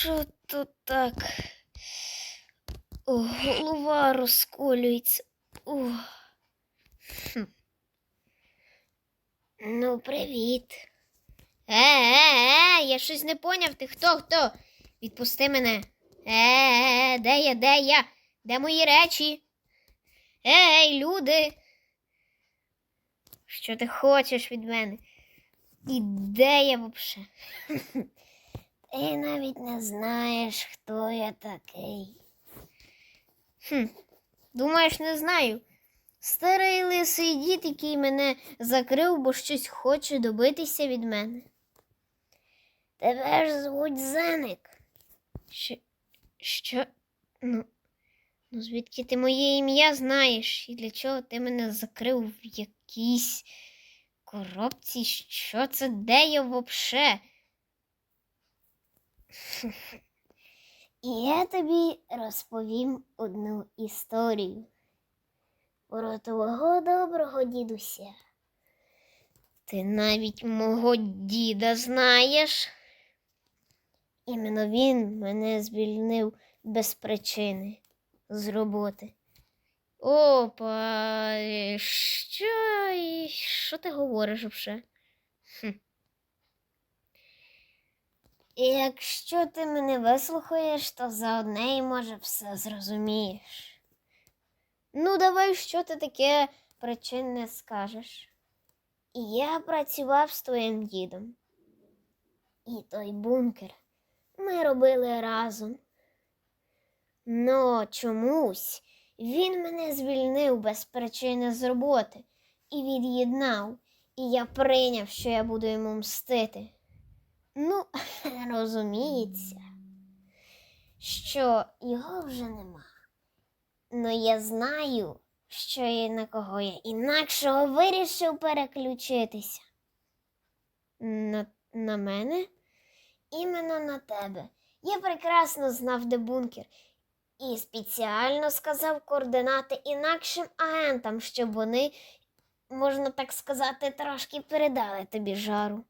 Що тут так? О, голова розколюється. О. Ну, привіт. Е, е, е, я щось не поняв. Ти хто хто? Відпусти мене. Е, е, е, де я, де я? Де мої речі? Ей, люди. Що ти хочеш від мене? І де я взагалі? Ти навіть не знаєш, хто я такий. Хм, думаєш, не знаю. Старий лисий дід, який мене закрив, бо щось хоче добитися від мене. Тебе ж звуть Зеник. Що? Що? Ну, ну звідки ти моє ім'я знаєш? І для чого ти мене закрив в якійсь коробці? Що це? Де я вообще? І я тобі розповім одну історію про твого доброго дідуся. Ти навіть мого діда знаєш. Іменно він мене звільнив без причини з роботи. Опа, що, що ти говориш вже? Хм. І якщо ти мене вислухаєш, то за одне й може все зрозумієш. Ну, давай, що ти таке причинне скажеш. І я працював з твоїм дідом. І той бункер ми робили разом. Но чомусь він мене звільнив без причини з роботи і від'єднав, і я прийняв, що я буду йому мстити. Ну, розуміється, що його вже нема. Ну я знаю, що і на кого я інакшого вирішив переключитися. На, на мене? Іменно на тебе. Я прекрасно знав, де бункер, і спеціально сказав координати інакшим агентам, щоб вони, можна так сказати, трошки передали тобі жару.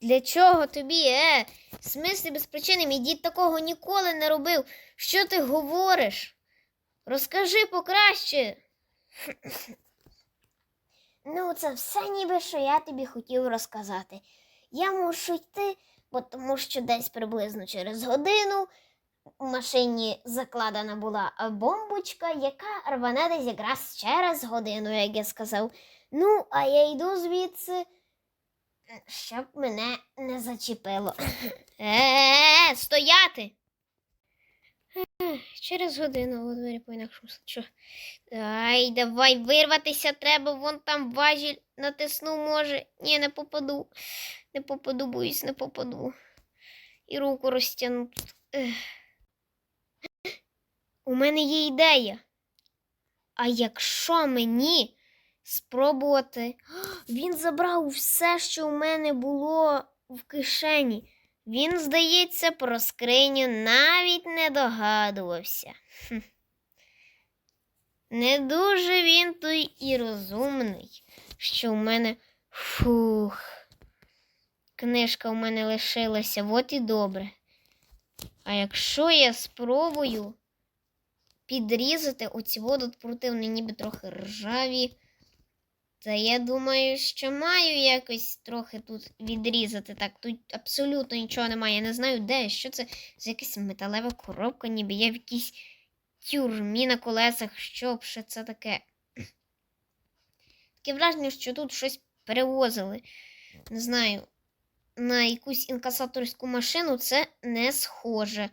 Для чого тобі, е? В смислі без причини дід такого ніколи не робив. Що ти говориш? Розкажи покраще. Ну, це все ніби що я тобі хотів розказати. Я мушу йти, бо тому що десь приблизно через годину у машині закладена була бомбочка, яка рване десь якраз через годину, як я сказав. Ну, а я йду звідси, щоб мене не зачепило. Е, стояти. Через годину у двері по інакшому що. Ай, давай вирватися треба, вон там важіль натисну, може. Ні, не попаду. Не попаду, боюсь, не попаду. І руку розтягну. тут. У мене є ідея. А якщо мені спробувати. Він забрав все, що у мене було в кишені. Він, здається, про скриню навіть не догадувався. Не дуже він той і розумний, що в мене фух. Книжка в мене лишилася, от і добре. А якщо я спробую підрізати оці водот противні, ніби трохи ржаві, та я думаю, що маю якось трохи тут відрізати. Так, тут абсолютно нічого немає. Я не знаю, де, що це за якась металева коробка, ніби я в якійсь тюрмі на колесах, що б ще це таке. Таке враження, що тут щось перевозили. Не знаю, на якусь інкасаторську машину це не схоже.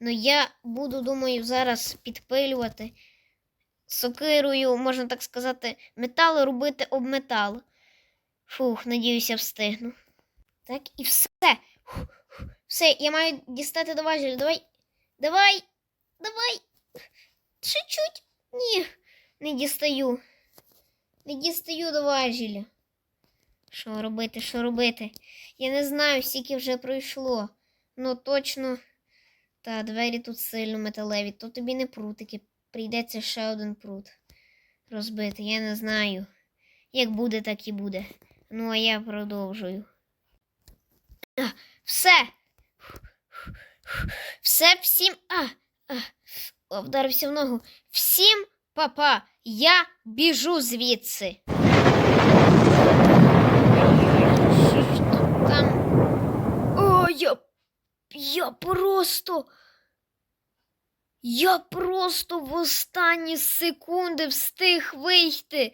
Ну я буду, думаю, зараз підпилювати сокирою, можна так сказати, метал робити об метал. Фух, надіюся, встигну. Так, і все. Все, я маю дістати до важеля. Давай. Давай. Давай. Чуть-чуть. Ні, не дістаю. Не дістаю до важеля. Що робити, що робити? Я не знаю, скільки вже пройшло. Ну точно. Та двері тут сильно металеві, то тобі не прутики. Прийдеться ще один прут розбити. Я не знаю. Як буде, так і буде. Ну, а я продовжую. Все. Все всім. А, а, вдарився в ногу. Всім, папа, я біжу звідси. Що ж там? О, я. Я просто. Я просто в останні секунди встиг вийти.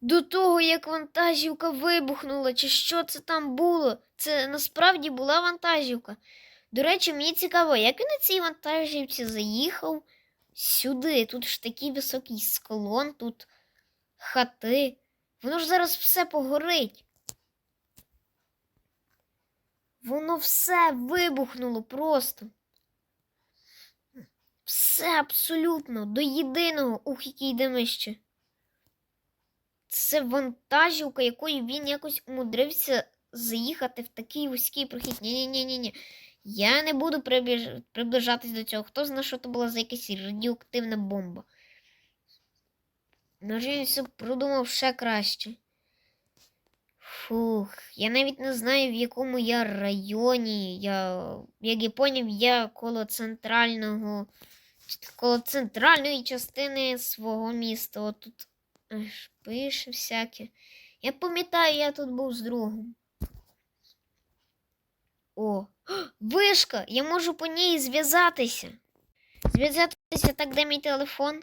До того, як вантажівка вибухнула, чи що це там було? Це насправді була вантажівка. До речі, мені цікаво, як він на цій вантажівці заїхав сюди. Тут ж такий високий склон, тут хати. Воно ж зараз все погорить. Воно все вибухнуло просто. Все абсолютно до єдиного. Ух, який димище. Це вантажівка, якою він якось умудрився заїхати в такий вузький прохід. Ні-ні-ні-ні. Я не буду прибіж... приближатись до цього. Хто знає, що це була за якась радіоактивна бомба. Може, він все продумав ще краще. Фух, я навіть не знаю, в якому я районі. Я, як я поняв, я коло центрального, коло центральної частини свого міста. От тут пише всяке. Я пам'ятаю, я тут був з другом. О, вишка! Я можу по ній зв'язатися. Зв'язатися так, де мій телефон?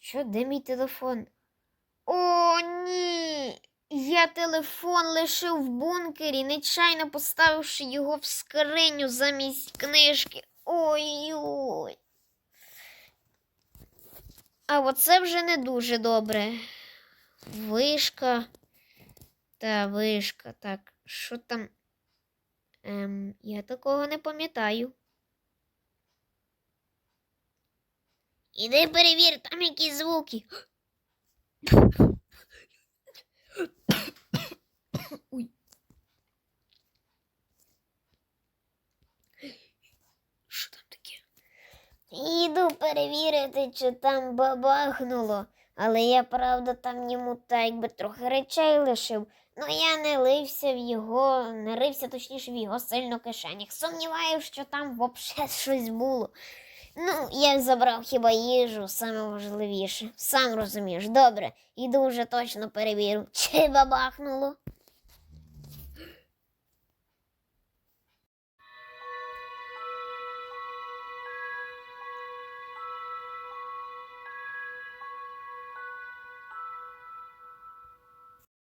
Що, де мій телефон? О, ні! Я телефон лишив в бункері, нечайно поставивши його в скриню замість книжки. Ой-ой. А оце вже не дуже добре. Вишка. Та вишка. Так, що там? Ем, я такого не пам'ятаю. Іди перевір, там якісь звуки. Ой. Що там таке? Іду перевірити, чи там бабахнуло. Але я, правда, там йому так якби трохи речей лишив. Ну я не лився в його, не рився точніше в його сильно кишенях. Сумніваюся, що там взагалі щось було. Ну, я забрав хіба їжу, саме важливіше. Сам розумієш, добре, іду вже точно перевірю, чи бабахнуло.